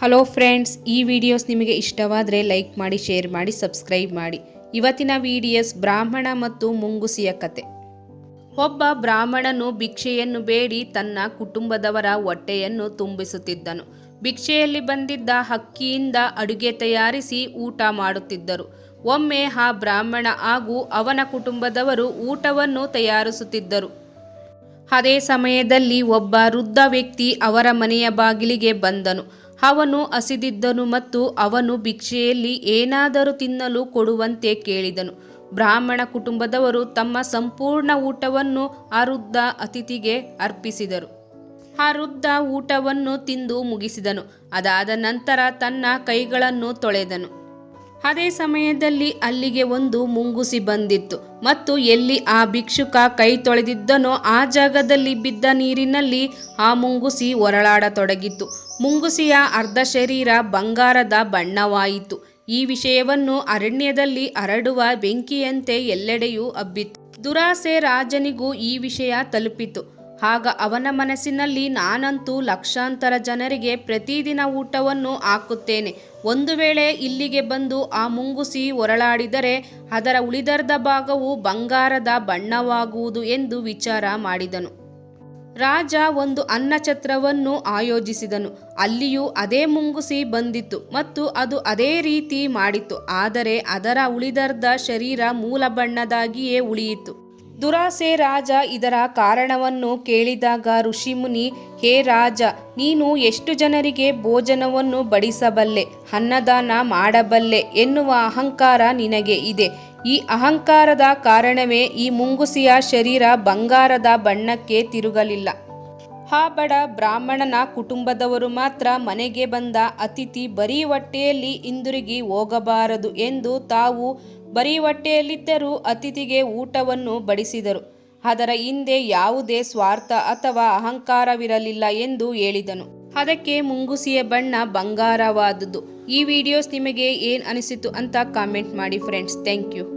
Hello friends ಈ videos ನಿಮಗೆ ಇಷ್ಟವಾದರೆ ಲೈಕ್ ಮಾಡಿ ಶೇರ್ ಮಾಡಿ ಸಬ್ಸ್ಕ್ರೈಬ್ ಮಾಡಿ. ಇವತ್ತಿನ ವಿಡಿಯೋಸ್ ಬ್ರಾಹ್ಮಣ ಮತ್ತು ಮುಂಗುಸಿಯ ಕತೆ. ಒಬ್ಬ ಬ್ರಾಹ್ಮಣನು ಭಿಕ್ಷೆಯನ್ನು ಬೇಡಿ ತನ್ನ ಕುಟುಂಬದವರ ಹೊಟ್ಟೆಯನ್ನು ತುಂಬಿಸುತ್ತಿದ್ದನು. ಭಿಕ್ಷೆಯಲ್ಲಿ ಬಂದಿದ್ದ ಹಕ್ಕಿಯಿಂದ ಅಡುಗೆ ತಯಾರಿಸಿ ಊಟ ಮಾಡುತ್ತಿದ್ದರು. ಒಮ್ಮೆ ಆ ಬ್ರಾಹ್ಮಣ ಹಾಗೂ ಅವನ ಕುಟುಂಬದವರು ಊಟವನ್ನು ತಯಾರಿಸುತ್ತಿದ್ದರು. ಅದೇ ಸಮಯದಲ್ಲಿ ಒಬ್ಬ ವೃದ್ಧ ವ್ಯಕ್ತಿ ಅವರ ಮನೆಯ ಬಾಗಿಲಿಗೆ ಬಂದನು. ಅವನು ಹಸಿದಿದ್ದನು ಮತ್ತು ಅವನು ಭಿಕ್ಷೆಯಲ್ಲಿ ಏನಾದರೂ ತಿನ್ನಲು ಕೊಡುವಂತೆ ಕೇಳಿದನು. ಬ್ರಾಹ್ಮಣ ಕುಟುಂಬದವರು ತಮ್ಮ ಸಂಪೂರ್ಣ ಊಟವನ್ನು ಆ ವೃದ್ಧ ಅತಿಥಿಗೆ ಅರ್ಪಿಸಿದರು. ಆ ಊಟವನ್ನು ತಿಂದು ಮುಗಿಸಿದನು. ಅದಾದ ನಂತರ ತನ್ನ ಕೈಗಳನ್ನು ತೊಳೆದನು. ಅದೇ ಸಮಯದಲ್ಲಿ ಅಲ್ಲಿಗೆ ಒಂದು ಮುಂಗುಸಿ ಬಂದಿತ್ತು. ಮತ್ತು ಎಲ್ಲಿ ಆ ಭಿಕ್ಷುಕ ಕೈ ತೊಳೆದಿದ್ದನೋ ಆ ಜಾಗದಲ್ಲಿ ಬಿದ್ದ ನೀರಿನಲ್ಲಿ ಆ ಮುಂಗುಸಿ ಹೊರಳಾಡತೊಡಗಿತು ಮುಂಗುಸಿಯ ಅರ್ಧ ಶರೀರ ಬಂಗಾರದ ಬಣ್ಣವಾಯಿತು. ಈ ವಿಷಯವನ್ನು ಅರಣ್ಯದಲ್ಲಿ ಹರಡುವ ಬೆಂಕಿಯಂತೆ ಎಲ್ಲೆಡೆಯೂ ಹಬ್ಬಿತ್ತು. ದುರಾಸೆ ರಾಜನಿಗೂ ಈ ವಿಷಯ ತಲುಪಿತು. ಆಗ ಅವನ ಮನಸ್ಸಿನಲ್ಲಿ ನಾನಂತೂ ಲಕ್ಷಾಂತರ ಜನರಿಗೆ ಪ್ರತಿದಿನ ಊಟವನ್ನು ಹಾಕುತ್ತೇನೆ. ಒಂದು ವೇಳೆ ಇಲ್ಲಿಗೆ ಬಂದು ಆ ಮುಂಗುಸಿ ಹೊರಳಾಡಿದರೆ ಅದರ ಉಳಿದರ್ಧ ಭಾಗವು ಬಂಗಾರದ ಬಣ್ಣವಾಗುವುದು ಎಂದು ವಿಚಾರ ಮಾಡಿದನು. ರಾಜ ಒಂದು ಅನ್ನಛತ್ರವನ್ನು ಆಯೋಜಿಸಿದನು. ಅಲ್ಲಿಯೂ ಅದೇ ಮುಂಗುಸಿ ಬಂದಿತ್ತು ಮತ್ತು ಅದು ಅದೇ ರೀತಿ ಮಾಡಿತ್ತು. ಆದರೆ ಅದರ ಉಳಿದರ್ಧ ಶರೀರ ಮೂಲ ಬಣ್ಣದಾಗಿಯೇ ಉಳಿಯಿತು. ದುರಾಸೆ ರಾಜ ಇದರ ಕಾರಣವನ್ನು ಕೇಳಿದಾಗ ಋಷಿಮುನಿ, ಹೇ ರಾಜ, ನೀನು ಎಷ್ಟು ಜನರಿಗೆ ಭೋಜನವನ್ನು ಬಡಿಸಬಲ್ಲೆ, ಅನ್ನದಾನ ಮಾಡಬಲ್ಲೆ ಎನ್ನುವ ಅಹಂಕಾರ ನಿನಗೆ ಇದೆ. ಈ ಅಹಂಕಾರದ ಕಾರಣವೇ ಈ ಮುಂಗುಸಿಯ ಶರೀರ ಬಂಗಾರದ ಬಣ್ಣಕ್ಕೆ ತಿರುಗಲಿಲ್ಲ. ಆ ಬಡ ಬ್ರಾಹ್ಮಣನ ಕುಟುಂಬದವರು ಮಾತ್ರ ಮನೆಗೆ ಬಂದ ಅತಿಥಿ ಬರೀ ಹೊಟ್ಟೆಯಲ್ಲಿ ಹಿಂದಿರುಗಿ ಹೋಗಬಾರದು ಎಂದು ತಾವು ಬರೀ ಹೊಟ್ಟೆಯಲ್ಲಿದ್ದರೂ ಅತಿಥಿಗೆ ಊಟವನ್ನು ಬಡಿಸಿದರು. ಅದರ ಹಿಂದೆ ಯಾವುದೇ ಸ್ವಾರ್ಥ ಅಥವಾ ಅಹಂಕಾರವಿರಲಿಲ್ಲ ಎಂದು ಹೇಳಿದನು. ಅದಕ್ಕೆ ಮುಂಗುಸಿಯ ಬಣ್ಣ ಬಂಗಾರವಾದುದು. ಈ ವಿಡಿಯೋಸ್ ನಿಮಗೆ ಏನು ಅನಿಸಿತು ಅಂತ ಕಾಮೆಂಟ್ ಮಾಡಿ ಫ್ರೆಂಡ್ಸ್. Thank you.